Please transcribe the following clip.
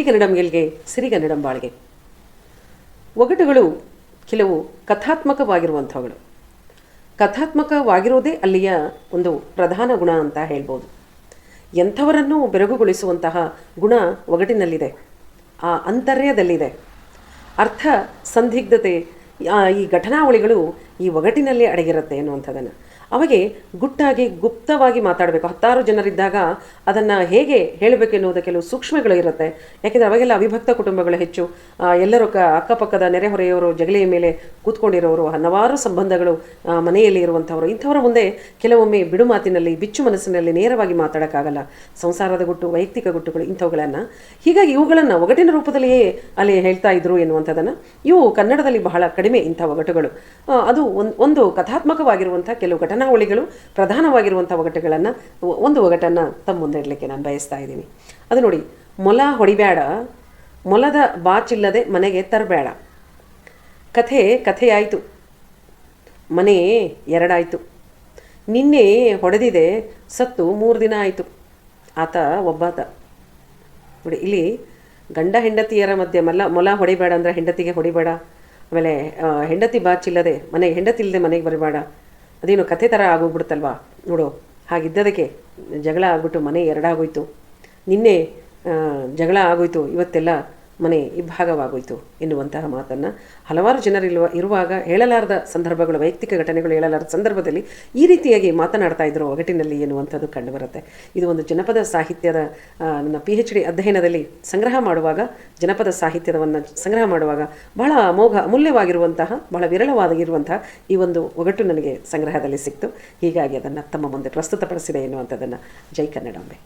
ಸಿರಿಗನ್ನಡಂ ಗೆಲ್ಗೆ ಸಿರಿಗನ್ನಡಂ ಬಾಳ್ಗೆ. ಒಗಟುಗಳು ಕೆಲವು ಕಥಾತ್ಮಕವಾಗಿರುವಂಥವುಗಳು. ಕಥಾತ್ಮಕವಾಗಿರೋದೇ ಅಲ್ಲಿಯ ಒಂದು ಪ್ರಧಾನ ಗುಣ ಅಂತ ಹೇಳ್ಬೋದು. ಎಂಥವರನ್ನು ಬೆರಗುಗೊಳಿಸುವಂತಹ ಗುಣ ಒಗಟಿನಲ್ಲಿದೆ. ಆ ಅಂತರ್ಯದಲ್ಲಿದೆ. ಅರ್ಥ ಸಂದಿಗ್ಧತೆ ಈ ಘಟನಾವಳಿಗಳು ಈ ಒಗಟಿನಲ್ಲಿ ಅಡಗಿರುತ್ತೆ ಅನ್ನುವಂಥದ್ದನ್ನು ಅವಾಗೆ ಗುಟ್ಟಾಗಿ ಗುಪ್ತವಾಗಿ ಮಾತಾಡಬೇಕು. ಹತ್ತಾರು ಜನರಿದ್ದಾಗ ಅದನ್ನು ಹೇಗೆ ಹೇಳಬೇಕು ಎನ್ನುವುದು ಕೆಲವು ಸೂಕ್ಷ್ಮಗಳು ಇರುತ್ತೆ. ಯಾಕೆಂದರೆ ಅವಾಗೆಲ್ಲ ಅವಿಭಕ್ತ ಕುಟುಂಬಗಳು ಹೆಚ್ಚು. ಎಲ್ಲರೂ ಕ, ಅಕ್ಕಪಕ್ಕದ ನೆರೆಹೊರೆಯವರು, ಜಗಲಿಯ ಮೇಲೆ ಕೂತ್ಕೊಂಡಿರೋರು, ಹಲವಾರು ಸಂಬಂಧಗಳು ಮನೆಯಲ್ಲಿ ಇರುವಂಥವರು. ಇಂಥವರ ಮುಂದೆ ಕೆಲವೊಮ್ಮೆ ಬಿಡು ಮಾತಿನಲ್ಲಿ, ಬಿಚ್ಚು ಮನಸ್ಸಿನಲ್ಲಿ ನೇರವಾಗಿ ಮಾತಾಡೋಕ್ಕಾಗಲ್ಲ. ಸಂಸಾರದ ಗುಟ್ಟು, ವೈಯಕ್ತಿಕ ಗುಟ್ಟುಗಳು ಇಂಥವುಗಳನ್ನು. ಹೀಗಾಗಿ ಇವುಗಳನ್ನು ಒಗಟಿನ ರೂಪದಲ್ಲಿಯೇ ಅಲ್ಲಿ ಹೇಳ್ತಾ ಇದ್ರು ಎನ್ನುವಂಥದ್ದನ್ನು. ಇವು ಕನ್ನಡದಲ್ಲಿ ಬಹಳ ಕಡಿಮೆ ಇಂಥ ಒಗಟುಗಳು. ಅದು ಒಂದು ಒಂದು ಕಥಾತ್ಮಕವಾಗಿರುವಂಥ ಕೆಲವು ಘಟನಾವಳಿಗಳು ಪ್ರಧಾನವಾಗಿರುವಂಥ ಒಗಟುಗಳನ್ನು ಒಂದು ಒಗಟನ್ನು ತಮ್ಮ ಮುಂದೆ ಇಡಲಿಕ್ಕೆ ನಾನು ಬಯಸ್ತಾ ಇದ್ದೀನಿ. ಅದು ನೋಡಿ, ಮೊಲ ಹೊಡಿಬೇಡ, ಮೊಲದ ಬಾಚಿಲ್ಲದೆ ಮನೆಗೆ ತರಬೇಡ. ಕಥೆ ಕಥೆಯಾಯಿತು. ಮನೆ ಎರಡಾಯಿತು. ನಿನ್ನೆ ಹೊಡೆದಿದೆ, ಸತ್ತು ಮೂರು ದಿನ ಆಯಿತು. ಆತ ಒಬ್ಬಾತ. ನೋಡಿ, ಇಲ್ಲಿ ಗಂಡ ಹೆಂಡತಿಯರ ಮಧ್ಯೆ ಮಲ್ಲ ಮೊಲ ಹೊಡಿಬೇಡ ಅಂದರೆ ಹೆಂಡತಿಗೆ ಹೊಡಿಬೇಡ. ಆಮೇಲೆ ಹೆಂಡತಿ ಬಾಚಿಲ್ಲದೆ ಮನೆ, ಹೆಂಡತಿ ಇಲ್ಲದೆ ಮನೆಗೆ ಬರಬೇಡ. ಅದೇನು ಕಥೆ ಥರ ಆಗೋಗ್ಬಿಡುತ್ತಲ್ವಾ? ನೋಡು, ಹಾಗಿದ್ದದಕ್ಕೆ ಜಗಳ ಆಗ್ಬಿಟ್ಟು ಮನೆ ಎರಡಾಗೋಯ್ತು. ನಿನ್ನೆ ಜಗಳ ಆಗೋಯ್ತು ಇವತ್ತೆಲ್ಲ. ಮನೆ ಇಬ್ಬಾಗವಾಗೋಯ್ತು ಎನ್ನುವಂತಹ ಮಾತನ್ನು ಹಲವಾರು ಜನರಿಲ್ವ ಇರುವಾಗ ಹೇಳಲಾರದ ಸಂದರ್ಭಗಳು, ವೈಯಕ್ತಿಕ ಘಟನೆಗಳು ಹೇಳಲಾರದ ಸಂದರ್ಭದಲ್ಲಿ ಈ ರೀತಿಯಾಗಿ ಮಾತನಾಡ್ತಾ ಇದ್ರು ಒಗಟಿನಲ್ಲಿ ಎನ್ನುವಂಥದ್ದು ಕಂಡುಬರುತ್ತೆ. ಇದು ಒಂದು ಜನಪದ ಸಾಹಿತ್ಯದ ನನ್ನ ಪಿ ಎಚ್ ಡಿ ಅಧ್ಯಯನದಲ್ಲಿ ಸಂಗ್ರಹ ಮಾಡುವಾಗ, ಜನಪದ ಸಾಹಿತ್ಯದವನ್ನು ಸಂಗ್ರಹ ಮಾಡುವಾಗ ಬಹಳ ಅಮೋಘ, ಅಮೂಲ್ಯವಾಗಿರುವಂತಹ, ಬಹಳ ವಿರಳವಾಗಿರುವಂತಹ ಈ ಒಂದು ಒಗಟು ನನಗೆ ಸಂಗ್ರಹದಲ್ಲಿ ಸಿಕ್ತು. ಹೀಗಾಗಿ ಅದನ್ನು ತಮ್ಮ ಮುಂದೆ ಪ್ರಸ್ತುತಪಡಿಸಿದೆ ಎನ್ನುವಂಥದ್ದನ್ನು ಜೈ ಕನ್ನಡಾಂಬೆ